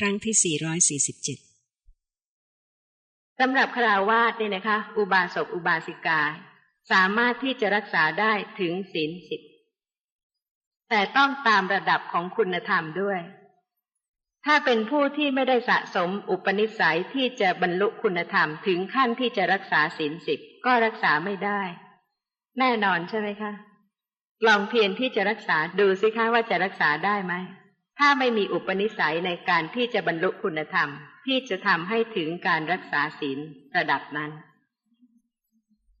ครั้งที่ 447สำหรับคราวาสเนี่ยนะคะ อุบาสกอุบาสิกา สามารถที่จะรักษาได้ถึงศีลสิบแต่ต้องตามระดับของคุณธรรมด้วย ถ้าเป็นผู้ที่ไม่ได้สะสมอุปนิสัยที่จะบรรลุคุณธรรมถึงขั้นที่จะรักษาศีลสิบก็รักษาไม่ได้ แน่นอนใช่ไหมคะ ลองเพียรที่จะรักษาดูสิคะว่าจะรักษาได้ไหม ถ้าไม่มีอุปนิสัยในการที่จะบรรลุคุณธรรม ที่จะทำให้ถึงการรักษาศีลระดับนั้น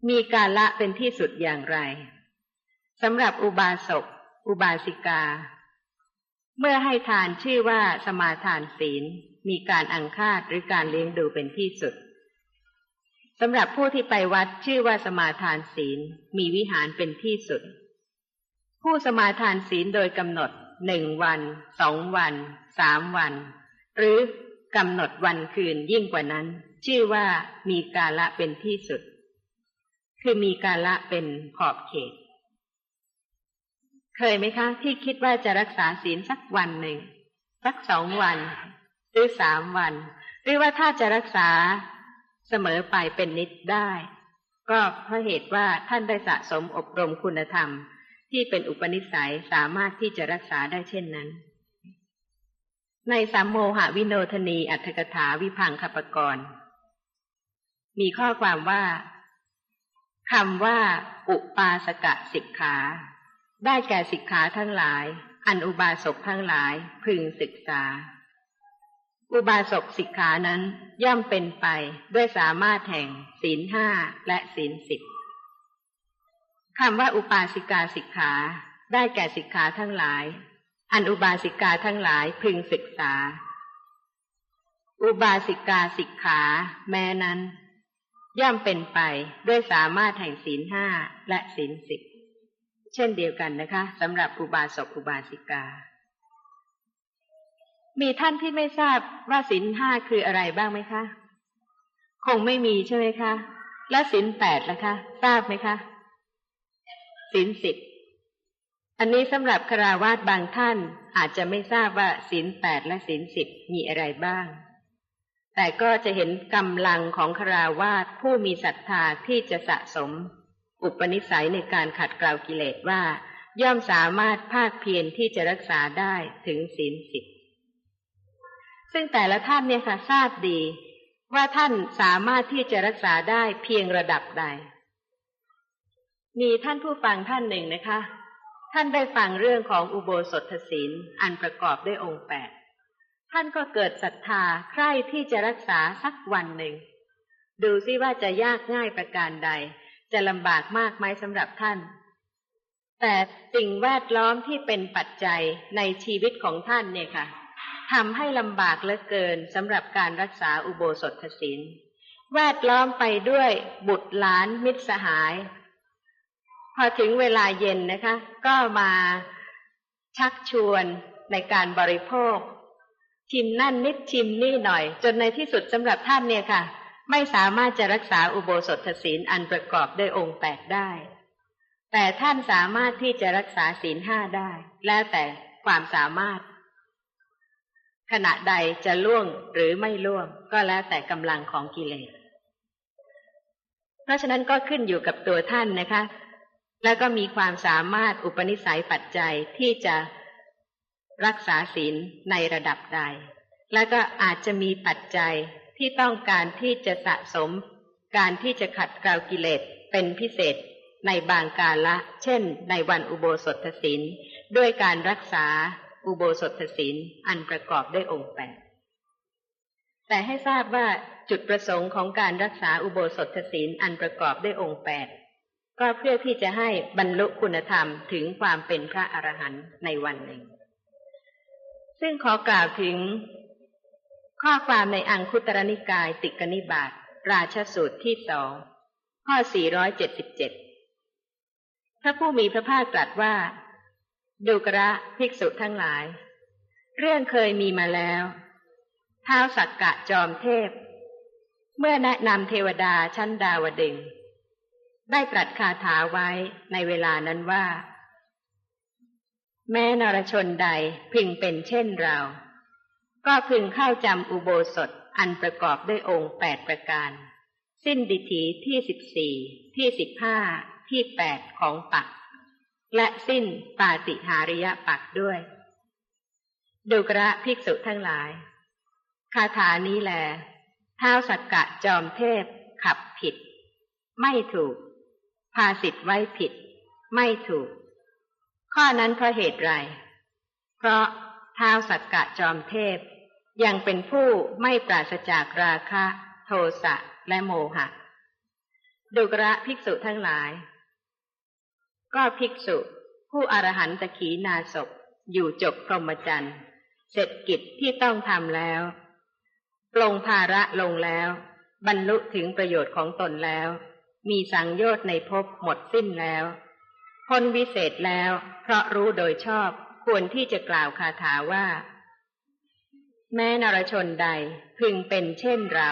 มีการละเป็นที่สุดอย่างไรสำหรับอุบาสก อุบาสิกา เมื่อให้ทานชื่อว่าสมาทานศีล มีการอังคาดหรือการเลี้ยงดูเป็นที่สุดสำหรับผู้ที่ไปวัดชื่อว่าสมาทานศีล มีวิหารเป็นที่สุด ผู้สมาทานศีลโดยกำหนด หนึ่งวันสองวันสามวัน หรือกำหนดวันคืนยิ่งกว่านั้น ชื่อว่ามีกาละเป็นที่สุด คือมีกาละเป็นขอบเขต เคยไหมคะที่คิดว่าจะรักษาศีลสักวันหนึ่ง สักสองวัน หรือสามวัน หรือว่าถ้าจะรักษาเสมอไปเป็นนิดได้ ก็เพราะเหตุว่าท่านได้สะสมอบรมคุณธรรม ที่เป็นอุปนิสัยสามารถที่จะรักษาได้เช่นนั้น ในสามโมหะวิโนทนีอัตถกถาวิพังคปกรณ์มีข้อความว่าคำว่า อุปาสกะสิกขา ได้แก่สิกขาทั้งหลาย อันอุบาสกทั้งหลายพึงศึกษา อุบาสกสิกขานั้นย่อมเป็นไปด้วยสามารถแห่งศีลห้าและศีลสิบ คำว่าอุปาสิกาสิกขา ได้แก่สิกขาทั้งหลาย อันอุบาสิกาทั้งหลายพึงศึกษา อุบาสิกาสิกขา แม้นั้น ย่อมเป็นไปด้วยสามารถแห่งศีลห้าและศีลสิบเช่นเดียวกันนะคะสำหรับอุบาสกอุบาสิกา มีท่านที่ไม่ทราบว่าศีลห้าคืออะไรบ้างไหมคะ คงไม่มีใช่ไหมคะ และศีลแปดล่ะคะ ทราบไหมคะ ศีลสิบอันนี้สำหรับคราวาสบางท่านอาจจะไม่ทราบว่าศีลแปดและศีลสิบมีอะไรบ้าง แต่ก็จะเห็นกำลังของคราวาสผู้มีศรัทธาที่จะสะสม อุปนิสัยในการขัดเกลากิเลสว่า ย่อมสามารถภาคเพียรที่จะรักษาได้ถึงศีลสิบซึ่งแต่ละท่านเนี่ยค่ะทราบดี ว่าท่านสามารถที่จะรักษาได้เพียงระดับใด มีท่านผู้ฟังท่านหนึ่งนะคะ ท่านได้ฟังเรื่องของอุโบสถศีลอันประกอบด้วยองค์แปดท่านก็เกิดศรัทธาใคร่ที่จะรักษาสักวันหนึ่ง ดูซิว่าจะยากง่ายประการใด จะลำบากมากไหมสำหรับท่าน แต่สิ่งแวดล้อมที่เป็นปัจจัยในชีวิตของท่านเนี่ยค่ะทำให้ลำบากเหลือเกินสำหรับการรักษาอุโบสถศีลแวดล้อมไปด้วยบุตรหลานมิตรสหาย อถึงเวลาเย็นนะคะ ก็มาชักชวนในการบริโภค ชิมนั่นนิดชิมนี่หน่อย จนในที่สุดสำหรับท่านเนี่ยค่ะ ไม่สามารถจะรักษาอุโบสถศีลอันประกอบด้วยองค์แปดได้ แต่ท่านสามารถที่จะรักษาศีลห้าได้ แล้วแต่ความสามารถ ขณะใดจะล่วงหรือไม่ล่วง ก็แล้วแต่กำลังของกิเลส เพราะฉะนั้นก็ขึ้นอยู่กับตัวท่านนะคะ แล้วก็มีความสามารถอุปนิสัยปัจจัยที่จะรักษาศีลในระดับใด แล้วก็อาจจะมีปัจจัยที่ต้องการที่จะสะสม การที่จะขัดเกลากิเลสเป็นพิเศษในบางกาละ เช่น ในวันอุโบสถศีลด้วยการรักษาอุโบสถศีลอันประกอบด้วยองค์แปดแต่ให้ทราบว่าจุดประสงค์ของการรักษาอุโบสถศีลอันประกอบด้วยองค์แปด ก็เพื่อที่จะให้บรรลุคุณธรรมถึงความเป็นพระอรหันต์ในวันหนึ่ง ซึ่งขอกล่าวถึงข้อความในอังคุตรนิกายติกนิบาตราชสูตรที่สองข้อ 477 พระผู้มีพระภาคตรัสว่า ดูกระภิกษุทั้งหลาย เรื่องเคยมีมาแล้วเท้าสักกะจอมเทพ เมื่อแนะนำเทวดาชั้นดาวดึง ได้ตรัสคาถาไว้ในเวลานั้นว่า แม้นรชนใดพึงเป็นเช่นเรา ก็พึงเข้าจำอุโบสถอันประกอบด้วยองค์แปดประการ สิ้นดิถีที่สิบสี่ที่สิบห้าที่แปดของปัก และสิ้นปาติหาริยปักด้วย ดูกระภิกษุทั้งหลาย คาถานี้แลท้าวสักกะจอมเทพขับผิด ไม่ถูก ภาสิทธ์ไว้ผิด ไม่ถูก ข้อนั้นเพราะเหตุไร เพราะท้าวสักกะจอมเทพ ยังเป็นผู้ไม่ปราศจากราคะ โทสะและโมหะ ดุกระภิกษุทั้งหลาย ก็ภิกษุ ผู้อรหันตขีนาศพอยู่จบพรหมจรรย์เสร็จกิจที่ต้องทำแล้วปลงภาระลงแล้ว บรรลุถึงประโยชน์ของตนแล้ว มีสังโยชน์ในภพหมดสิ้นแล้วพ้นวิเศษแล้ว เพราะรู้โดยชอบควรที่จะกล่าวคาถาว่า แม้นรชนใดพึงเป็นเช่นเรา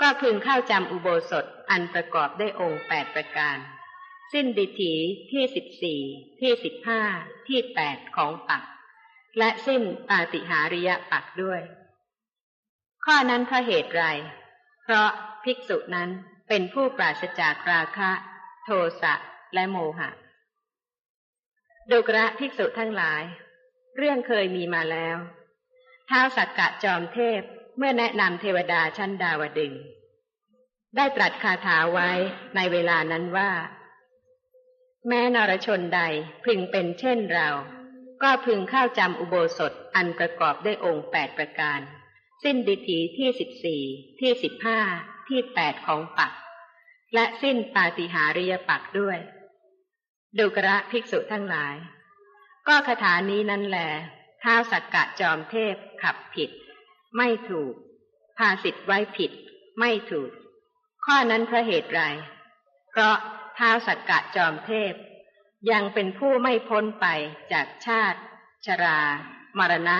ก็พึงเข้าจำอุโบสถอันประกอบด้วยองค์แปดประการ สิ้นดิถีที่สิบสี่ที่สิบห้าที่แปดของปัก และสิ้นปาติหาริยปักด้วย ข้อนั้นเพราะเหตุไร เพราะภิกษุนั้น เป็นผู้ปราศจากราคะ โทสะและโมหะ ดุกระภิกษุทั้งหลาย เรื่องเคยมีมาแล้วท้าวสักกะจอมเทพเมื่อแนะนำเทวดาชั้นดาวดึง ได้ตรัสคาถาไว้ในเวลานั้นว่า แม้นรชนใดพึงเป็นเช่นเรา ก็พึงเข้าจำอุโบสถอันประกอบด้วยองค์แปดประการ สิ้นดิถีที่สิบสี่ที่สิบห้า ที่แปดของปักและสิ้นปาติหาริยปักด้วยดุกระภิกษุทั้งหลาย ก็คาถานี้นั่นแหละท้าวสักกะจอมเทพขับผิด ไม่ถูก ภาสิทธ์ไว้ผิด ไม่ถูก ข้อนั้นเพราะเหตุไร เพราะท้าวสักกะจอมเทพ ยังเป็นผู้ไม่พ้นไปจากชาติ ชรา มรณะ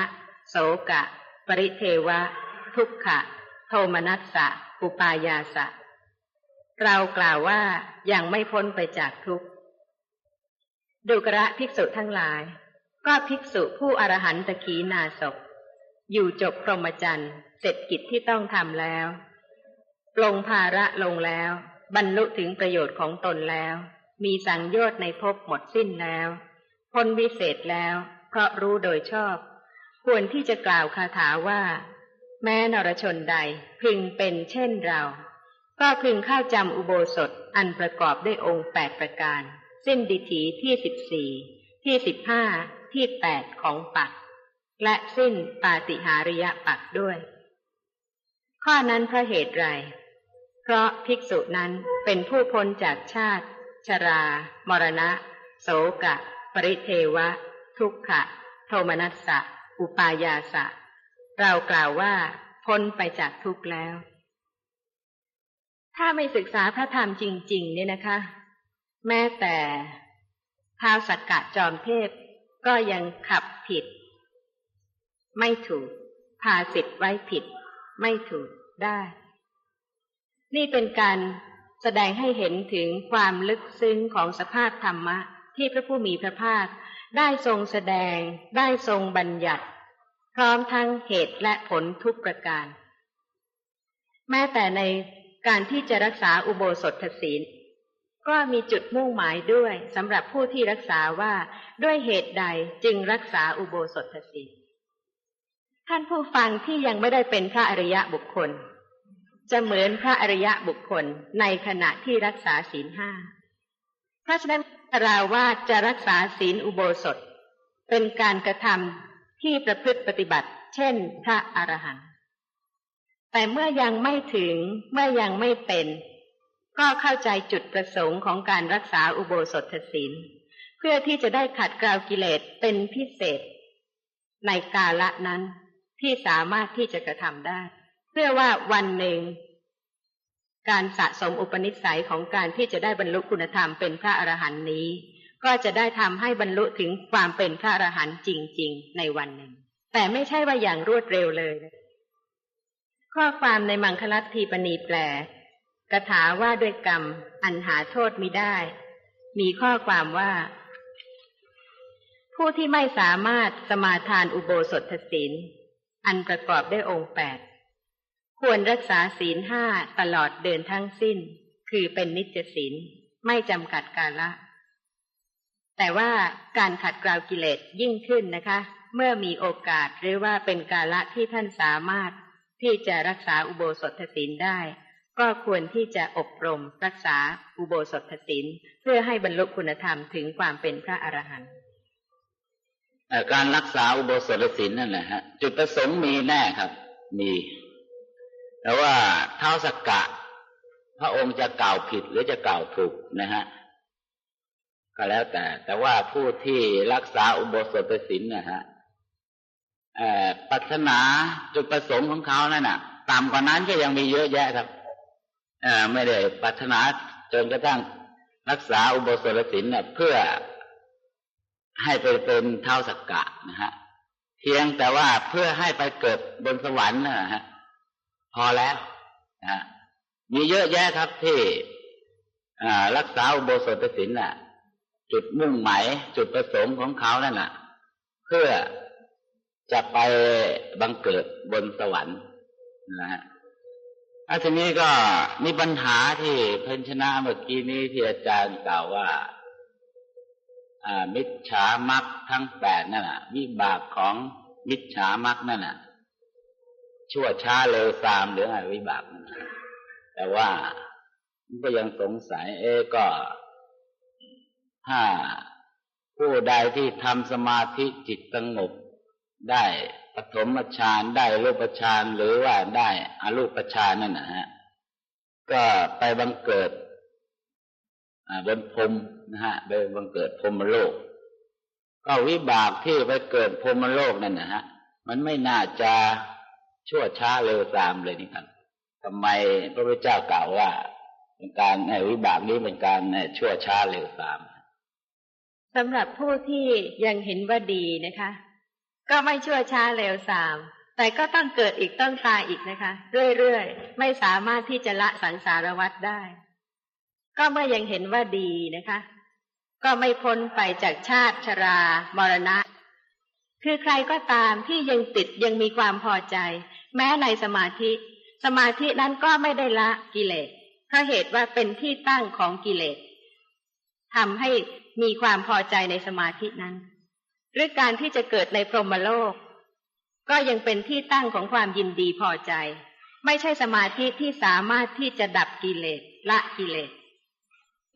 โสกะ ปริเทวะ ทุกขะ โทมนัสสะ อุปายาสะ เรากล่าวว่ายังไม่พ้นไปจากทุกข์ดุกระภิกษุทั้งหลาย ก็ภิกษุผู้อรหันตขีนาศพอยู่จบพรหมจรรย์เสร็จกิจที่ต้องทำแล้วปลงภาระลงแล้ว บรรลุถึงประโยชน์ของตนแล้ว มีสังโยชน์ในภพหมดสิ้นแล้วพ้นวิเศษแล้ว เพราะรู้โดยชอบ ควรที่จะกล่าวคาถาว่า แม้นรชนใดพึงเป็นเช่นเรา ก็พึงเข้าจำอุโบสถอันประกอบด้วยองค์แปดประการ สิ้นดิถีที่สิบสี่ที่สิบห้าที่แปดของปัก และสิ้นปาติหาริยปักด้วย ข้อนั้นเพราะเหตุไร เพราะภิกษุนั้นเป็นผู้พ้นจากชาติ ชรา มรณะ โสกะ ปริเทวะ ทุกขะ โทมนัสสะ อุปายาสะ เรากล่าวว่าพ้นไปจากทุกข์แล้ว ถ้าไม่ศึกษาพระธรรมจริง ๆ เนี่ยนะคะ แม้แต่ท้าวสักกะจอมเทพก็ยังขับผิด ไม่ถูก พาสิทธิ์ไว้ผิด ไม่ถูกได้ นี่เป็นการแสดงให้เห็นถึงความลึกซึ้งของสภาพธรรมะ ที่พระผู้มีพระภาคได้ทรงแสดงได้ทรงบัญญัติ พร้อมทั้งเหตุและผลทุกประการ แม้แต่ในการที่จะรักษาอุโบสถศีล ก็มีจุดมุ่งหมายด้วยสำหรับผู้ที่รักษาว่าด้วยเหตุใดจึงรักษาอุโบสถศีล ท่านผู้ฟังที่ยังไม่ได้เป็นพระอริยะบุคคล จะเหมือนพระอริยะบุคคลในขณะที่รักษาศีลห้าพราะฉะนั้นเราว่าจะรักษาศีลอุโบสถ เป็นการกระทำ ที่ประพฤติปฏิบัติ เช่น พระอรหันต์แต่เมื่อยังไม่ถึงเมื่อยังไม่เป็น ก็เข้าใจจุดประสงค์ของการรักษาอุโบสถศีลเพื่อที่จะได้ขัดเกลากิเลสเป็นพิเศษ ในกาละนั้นที่สามารถที่จะกระทำได้ เพื่อว่าวันหนึ่ง การสะสมอุปนิสัยของการที่จะได้บรรลุคุณธรรมเป็นพระอรหันต์นี้ ก็จะได้ทำให้บรรลุถึงความเป็นพระอรหันต์จริง ๆ ในวันหนึ่ง แต่ไม่ใช่ว่าอย่างรวดเร็วเลย ข้อความในมังคลัตทีปณีแปลกถาว่าด้วยกรรม อันหาโทษมิได้ มีข้อความว่า ผู้ที่ไม่สามารถสมาทานอุโบสถศีลอันประกอบด้วยองค์แปดควรรักษาศีลห้าตลอดเดินทั้งสิ้น คือเป็นนิจศีลไม่จำกัดกาละ แต่ว่าการขัดเกลากิเลสยิ่งขึ้นนะคะ เมื่อมีโอกาสหรือว่าเป็นกาละที่ท่านสามารถที่จะรักษาอุโบสถศีลได้ ก็ควรที่จะอบรมรักษาอุโบสถศีลเพื่อให้บรรลุคุณธรรมถึงความเป็นพระอรหันต์การรักษาอุโบสถศีลนั่นแหละฮะจุดประสงค์มีแน่ครับ มีแต่ว่าเท้าสักกะ พระองค์จะกล่าวผิดหรือจะกล่าวถูกนะฮะ ก็แล้วแต่ แต่ว่าผู้ที่รักษาอุโบสถศีลนะฮะปรารถนาจุดประสงค์ของเขานั่นน่ะต่ำกว่านั้นก็ยังมีเยอะแยะครับไม่ได้ปรารถนาจนกระทั่งรักษาอุโบสถศีลเนี่ยเพื่อให้ไปเป็นเท้าสักกะนะฮะเพียงแต่ว่าเพื่อให้ไปเกิดบนสวรรค์นะฮะพอแล้วนะมีเยอะแยะครับที่รักษาอุโบสถศีลน่ะ จุดมุ่งหมายจุดประสงค์ของเขานั่นน่ะ เพื่อจะไปบังเกิดบนสวรรค์นะฮะอาทีนี้ก็มีปัญหาที่เพิ่นชนะเมื่อกี้นี้ที่อาจารย์กล่าวว่ามิจฉามักทั้งแปดนั่นแหะวิบากของมิจฉามักนั่นแหะชั่วช้าเร็วซามหรืออะไรวิบากแต่ว่าก็ยังสงสัย เอ๊ก็ ถ้าผู้ใดที่ทำสมาธิจิตสงบ ได้ปฐมฌานได้รูปฌานหรือว่าได้อรูปฌานนั่นนะฮะก็ไปบังเกิดบนพรมนะฮะไปบังเกิดพรมโลก ก็วิบากที่ไปเกิดพรมโลกนั่นนะฮะมันไม่น่าจะชั่วช้าเร็วตามเลยนี่ครับทำไมพระพุทธเจ้ากล่าวว่าเป็นการในวิบากนี้เป็นการชั่วช้าเร็วตาม สำหรับผู้ที่ยังเห็นว่าดีนะคะ ก็ไม่ชั่วช้าเร็วสาม แต่ก็ต้องเกิดอีกต้องตายอีกนะคะ เรื่อยๆ ไม่สามารถที่จะละสังสารวัฏได้ ก็เมื่อยังเห็นว่าดีนะคะ ก็ไม่พ้นไปจากชาติชรามรณะ คือใครก็ตามที่ยังติดยังมีความพอใจ แม้ในสมาธิ สมาธินั้นก็ไม่ได้ละกิเลสเพราะเหตุว่าเป็นที่ตั้งของกิเลสทำให้ มีความพอใจในสมาธินั้น หรือการที่จะเกิดในพรหมโลก ก็ยังเป็นที่ตั้งของความยินดีพอใจ ไม่ใช่สมาธิที่สามารถที่จะดับกิเลสละกิเลส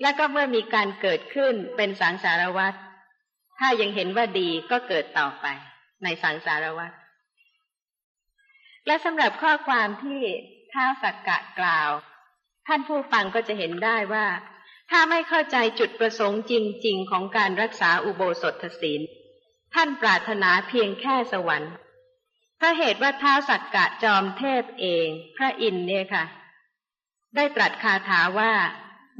และก็เมื่อมีการเกิดขึ้นเป็นสังสารวัฏถ้ายังเห็นว่าดีก็เกิดต่อไป ในสังสารวัฏและสำหรับข้อความที่ท้าสักกะกล่าว ท่านผู้ฟังก็จะเห็นได้ว่า ถ้าไม่เข้าใจจุดประสงค์จริง ๆ ของการรักษาอุโบสถศีล ท่านปรารถนาเพียงแค่สวรรค์พระเหตุว่าท้าวสักกะจอมเทพเอง พระอินเนี่ยค่ะ ได้ตรัสคาถาว่า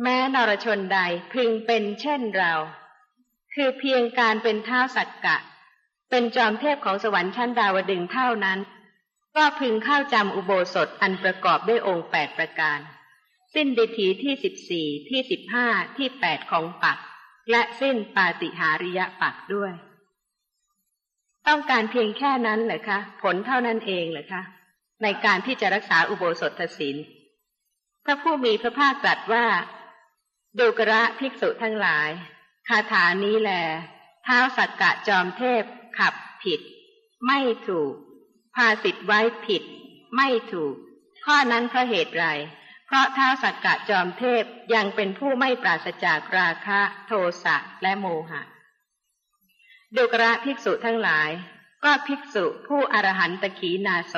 แม้นรชนใดพึงเป็นเช่นเรา คือเพียงการเป็นท้าวสักกะ เป็นจอมเทพของสวรรค์ชั้นดาวดึงเท่านั้น ก็พึงเข้าจำอุโบสถอันประกอบด้วยองค์แปดประการ สิ้นดิถีที่สิบสี่ที่สิบห้าที่แปดของปักและสิ้นปาติหาริยะปักด้วย ต้องการเพียงแค่นั้นเหรอคะ ผลเท่านั้นเองเหรอคะ ในการที่จะรักษาอุโบสถศีลพระผู้มีพระภาคตรัสว่าดูกระภิกษุทั้งหลาย คาถานี้แลเท้าสักกะจอมเทพขับผิด ไม่ถูกพาสิทธ์ไว้ผิด ไม่ถูก ข้อนั้นเพราะเหตุไร เพราะเท้าสักกะจอมเทพยังเป็นผู้ไม่ปราศจากราคะโทสะและโมหะดูกระภิกษุทั้งหลาย ก็ภิกษุผู้อรหันตขีนาศ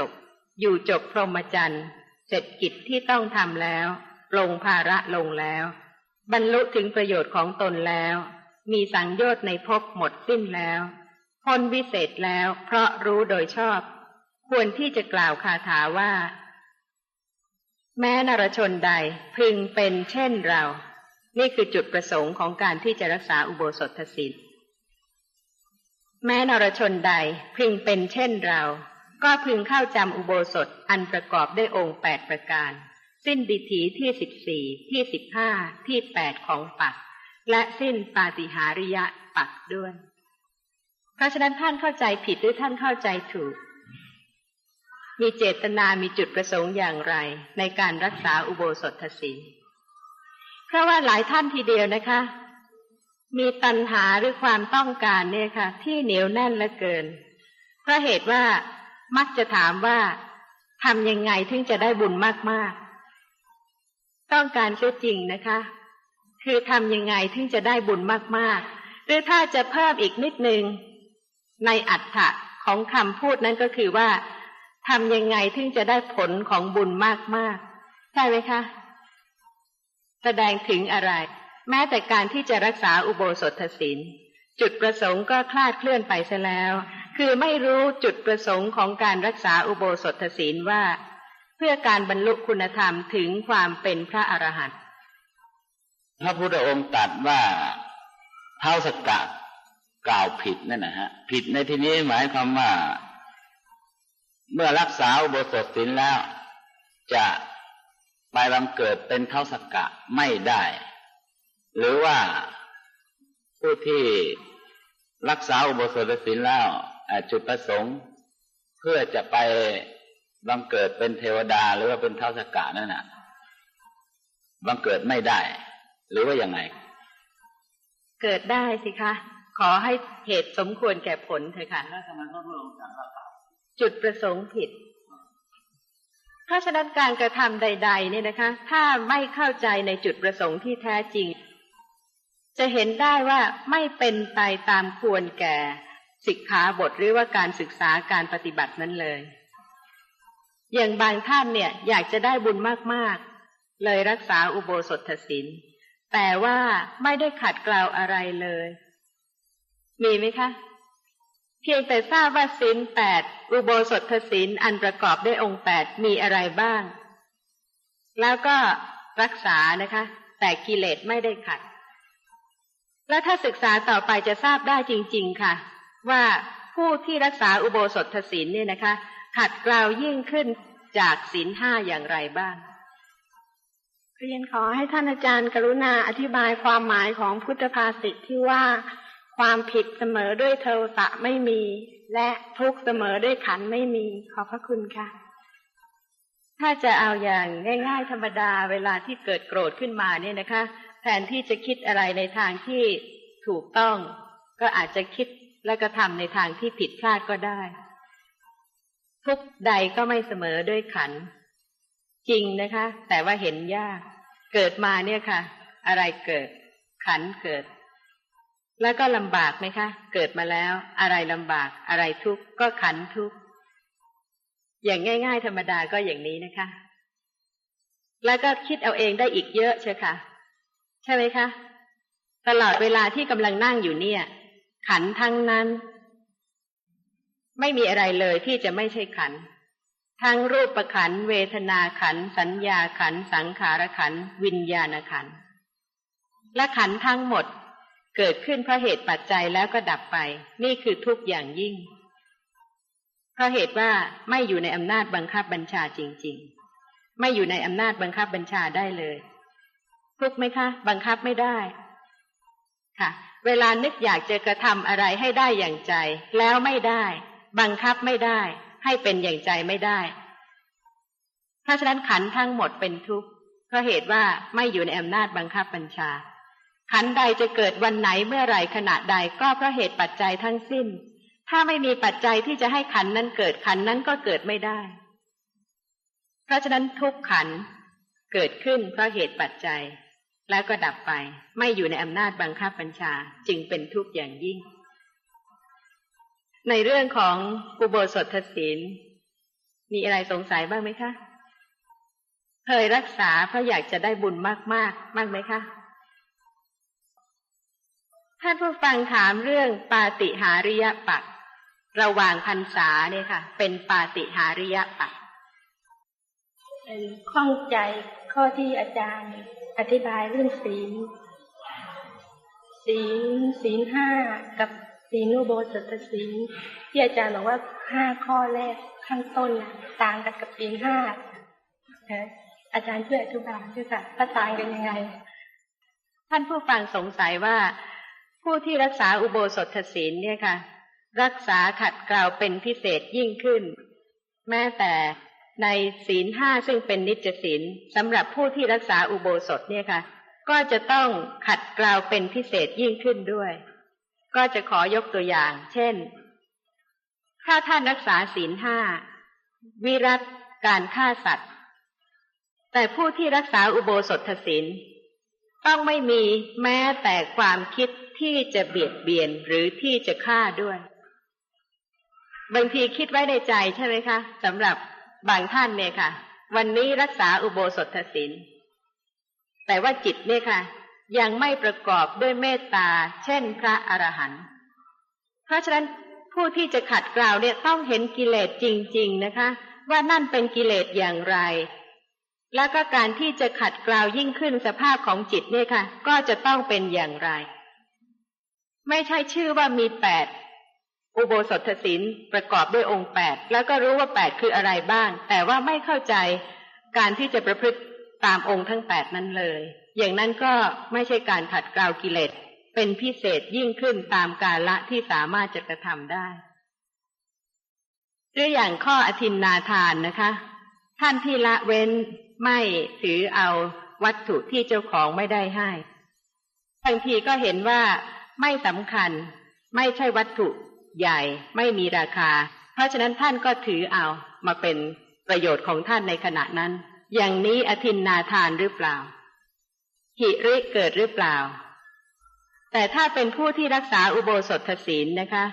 อยู่จบพรหมจรรย์เสร็จกิจที่ต้องทำแล้ว ลงภาระลงแล้ว บรรลุถึงประโยชน์ของตนแล้ว มีสังโยชน์ในภพหมดสิ้นแล้วพ้นวิเศษแล้วเพราะรู้โดยชอบ ควรที่จะกล่าวคาถาว่า แม้นรชนใดพึงเป็นเช่นเรา นี่คือจุดประสงค์ของการที่จะรักษาอุโบสถศีลแม้นรชนใดพึงเป็นเช่นเรา ก็พึงเข้าจำอุโบสถอันประกอบด้วยองค์แปดประการ สิ้นดิถีที่สิบสี่ที่สิบห้าที่แปดของปัก และสิ้นปาติหาริยะปักด้วย เพราะฉะนั้นท่านเข้าใจผิดหรือท่านเข้าใจถูก มีเจตนามีจุดประสงค์อย่างไร ในการรักษาอุโบสถศีลเพราะว่าหลายท่านทีเดียวนะคะ มีตัณหาหรือความต้องการเนี่ยค่ะ ที่เหนียวแน่นเหลือเกิน เพราะเหตุว่ามักจะถามว่าทำยังไงถึงจะได้บุญมากๆ ต้องการเสียจริงนะคะ คือทำยังไงถึงจะได้บุญมากๆ หรือถ้าจะเพิ่มอีกนิดนึงในอัฏฐะของคำพูดนั้นก็คือว่า ทำยังไงถึงจะได้ผลของบุญมากๆ ใช่ไหมคะ แสดงถึงอะไร แม้แต่การที่จะรักษาอุโบสถศีลจุดประสงค์ก็คลาดเคลื่อนไปซะแล้ว คือไม่รู้จุดประสงค์ของการรักษาอุโบสถศีลว่า เพื่อการบรรลุคุณธรรมถึงความเป็นพระอรหันต์พระพุทธองค์ตรัสว่าเท้าสกกะกล่าวผิดนั่นนะฮะ ผิดในที่นี้หมายความว่า เมื่อรักษาอุโบสถศีลแล้ว จะไปบังเกิดเป็นเท้าสกกะไม่ได้ หรือว่าผู้ที่รักษาอุโบสถศีลแล้วจุดประสงค์ เพื่อจะไปบังเกิดเป็นเทวดาหรือว่าเป็นเท้าสกกะนั่นนะบังเกิดไม่ได้ หรือว่ายังไง เกิดได้สิคะ ขอให้เหตุสมควรแก่ผลเถอะค่ะแล้วทำไมพระพุทธองค์สั่งว่า จุดประสงค์ผิด เพราะฉะนั้นการกระทำใด ๆ เนี่ยนะคะ ถ้าไม่เข้าใจในจุดประสงค์ที่แท้จริง จะเห็นได้ว่าไม่เป็นไปตามควรแก่สิกขาบทหรือว่าการศึกษาการปฏิบัตินั้นเลย อย่างบางท่านเนี่ยอยากจะได้บุญมากๆ เลยรักษาอุโบสถศีลแต่ว่าไม่ได้ขัดเกลาอะไรเลย มีไหมคะ เพียงแต่ทราบว่าศีลแปดอุโบสถศีลอันประกอบด้วยองค์แปดมีอะไรบ้าง แล้วก็รักษานะคะ แต่กิเลสไม่ได้ขัด แล้วถ้าศึกษาต่อไปจะทราบได้จริง ๆ ค่ะ ว่าผู้ที่รักษาอุโบสถศีลเนี่ยนะคะขัดเกลายิ่งขึ้นจากศีลห้าอย่างไรบ้างเรียนขอให้ท่านอาจารย์กรุณาอธิบายความหมายของพุทธภาษิตที่ว่า ความผิดเสมอด้วยโทสะไม่มี และทุกเสมอด้วยขันไม่มี ขอบพระคุณค่ะ ถ้าจะเอาอย่างง่ายๆธรรมดาเวลาที่เกิดโกรธขึ้นมาเนี่ยนะคะ แทนที่จะคิดอะไรในทางที่ถูกต้อง ก็อาจจะคิดและกระทำในทางที่ผิดพลาดก็ได้ ทุกใดก็ไม่เสมอด้วยขัน จริงนะคะ แต่ว่าเห็นยาก เกิดมาเนี่ยค่ะ อะไรเกิด ขันเกิด แล้วก็ลำบากไหมคะ เกิดมาแล้ว อะไรลำบาก อะไรทุกข์ก็ขันทุกข์อย่างง่าย ๆ ธรรมดาก็อย่างนี้นะคะ แล้วก็คิดเอาเองได้อีกเยอะใช่ค่ะ ใช่ไหมคะ ตลอดเวลาที่กำลังนั่งอยู่เนี่ย ขันทั้งนั้น ไม่มีอะไรเลยที่จะไม่ใช่ขัน ทั้งรูปประขัน เวทนาขัน สัญญาขัน สังขารขัน วิญญาณขัน และขันทั้งหมด เกิดขึ้นเพราะเหตุปัจจัยแล้วก็ดับไป นี่คือทุกอย่างยิ่ง เพราะเหตุว่าไม่อยู่ในอำนาจบังคับบัญชาจริง ๆ ไม่อยู่ในอำนาจบังคับบัญชาได้เลย ทุกไหมคะ บังคับไม่ได้ ค่ะ เวลานึกอยากจะกระทำอะไรให้ได้อย่างใจ แล้วไม่ได้ บังคับไม่ได้ ให้เป็นอย่างใจไม่ได้เพราะฉะนั้นขันทั้งหมดเป็นทุกข์เพราะเหตุว่าไม่อยู่ในอำนาจบังคับบัญชา ขันใดจะเกิดวันไหนเมื่อไหร่ขณะใดก็เพราะเหตุปัจจัยทั้งสิ้น ถ้าไม่มีปัจจัยที่จะให้ขันนั้นเกิดขันนั้นก็เกิดไม่ได้ เพราะฉะนั้นทุกขันเกิดขึ้นเพราะเหตุปัจจัย แล้วก็ดับไป ไม่อยู่ในอำนาจบังคับบัญชาจึงเป็นทุกข์อย่างยิ่ง ในเรื่องของอุโบสถศีลมีอะไรสงสัยบ้างไหมคะ เคยรักษาเพราะอยากจะได้บุญมากๆบ้างไหมคะ ท่านผู้ฟังถามเรื่องปาติหาริยปักระหว่างพรรษาเนี่ยค่ะ เป็นปาติหาริยปักเป็นข้องใจข้อที่อาจารย์อธิบายเรื่องศีลศีลศีลห้ากับศีลอุโบสถศีลที่อาจารย์บอกว่าห้าข้อแรกข้างต้นน่ะต่างกันกับศีลห้าเอ่ออาจารย์ช่วยอธิบายด้วยค่ะว่าต่างกันยังไง ท่านผู้ฟังสงสัยว่า ผู้ที่รักษาอุโบสถศีลเนี่ยค่ะ รักษาขัดเกลาเป็นพิเศษยิ่งขึ้น แม้แต่ในศีลห้าซึ่งเป็นนิจศีลสำหรับผู้ที่รักษาอุโบสถเนี่ยค่ะ ก็จะต้องขัดเกลาเป็นพิเศษยิ่งขึ้นด้วย ก็จะขอยกตัวอย่าง เช่น ถ้าท่านรักษาศีลห้าวิรัตการฆ่าสัตว์ แต่ผู้ที่รักษาอุโบสถศีลต้องไม่มีแม้แต่ความคิด ที่จะเบียดเบียนหรือที่จะฆ่าด้วย บางทีคิดไว้ในใจใช่ไหมคะสำหรับบางท่านเนี่ยค่ะ วันนี้รักษาอุโบสถศีลแต่ว่าจิตเนี่ยค่ะ ยังไม่ประกอบด้วยเมตตา เช่นพระอรหันต์เพราะฉะนั้นผู้ที่จะขัดเกลาเนี่ยต้องเห็นกิเลสจริง ๆนะคะ ว่านั่นเป็นกิเลสอย่างไร แล้วก็การที่จะขัดเกลายิ่งขึ้นสภาพของจิตเนี่ยค่ะ ก็จะต้องเป็นอย่างไร ไม่ใช่ชื่อว่ามีแปดอุโบสถศีลประกอบด้วยองค์แปดแล้วก็รู้ว่าแปดคืออะไรบ้าง แต่ว่าไม่เข้าใจการที่จะประพฤติตามองค์ทั้งแปดนั้นเลย อย่างนั้นก็ไม่ใช่การขัดเกลากิเลสเป็นพิเศษยิ่งขึ้นตามกาละที่สามารถจะกระทำได้ตัวยอย่างข้ออธินนาทานนะคะ ท่านที่ละเว้นไม่ถือเอาวัตถุที่เจ้าของไม่ได้ให้บางทีก็เห็นว่า ไม่สำคัญ ไม่ใช่วัตถุใหญ่ ไม่มีราคา เพราะฉะนั้นท่านก็ถือเอามาเป็นประโยชน์ของท่านในขณะนั้น อย่างนี้อธินนาทานหรือเปล่า หิริเกิดหรือเปล่า แต่ถ้าเป็นผู้ที่รักษาอุโบสถศีลนะคะ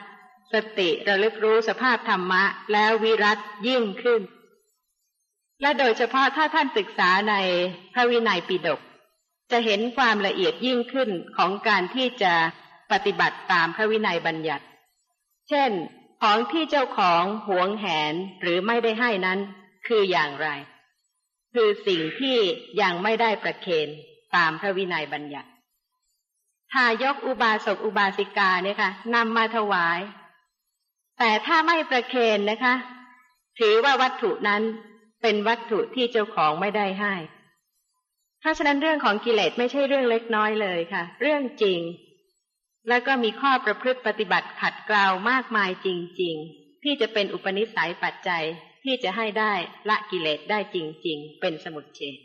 สติระลึกรู้สภาพธรรมะ แล้ววิรัตยิ่งขึ้น และโดยเฉพาะถ้าท่านศึกษาในพระวินัยปิฎกจะเห็นความละเอียดยิ่งขึ้นของการที่จะ ปฏิบัติตามพระวินัยบัญญัติ เช่น ของที่เจ้าของหวงแหนหรือไม่ได้ให้นั้น คืออย่างไร คือสิ่งที่ยังไม่ได้ประเคนตามพระวินัยบัญญัติถ้ายกอุบาสกอุบาสิกาเนี่ยค่ะนำมาถวาย แต่ถ้าไม่ประเคนนะคะ ถือว่าวัตถุนั้นเป็นวัตถุที่เจ้าของไม่ได้ให้ เพราะฉะนั้นเรื่องของกิเลสไม่ใช่เรื่องเล็กน้อยเลยค่ะ เรื่องจริง แล้วก็มีข้อประพฤติปฏิบัติขัดเกลามากมายจริง ๆ ที่จะเป็นอุปนิสัยปัจจัยที่จะให้ได้ละกิเลสได้จริง ๆ เป็นสมุดเฉด